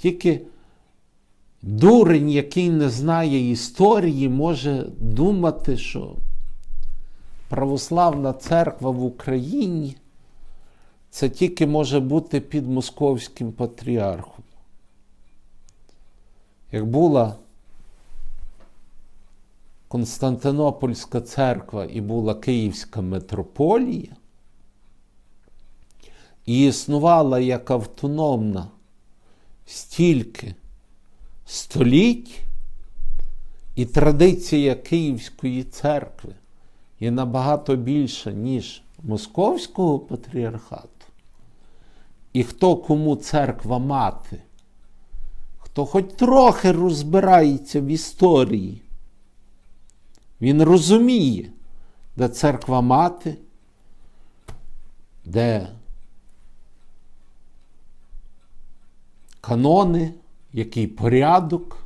Тільки дурень, який не знає історії, може думати, що православна церква в Україні це тільки може бути під московським патріархом. Як була Константинопольська церква і була Київська митрополія, і існувала як автономна стільки століть, і традиція Київської церкви є набагато більша, ніж Московського патріархату. І хто кому церква мати, хто хоч трохи розбирається в історії, він розуміє, де церква мати, де канони, який порядок,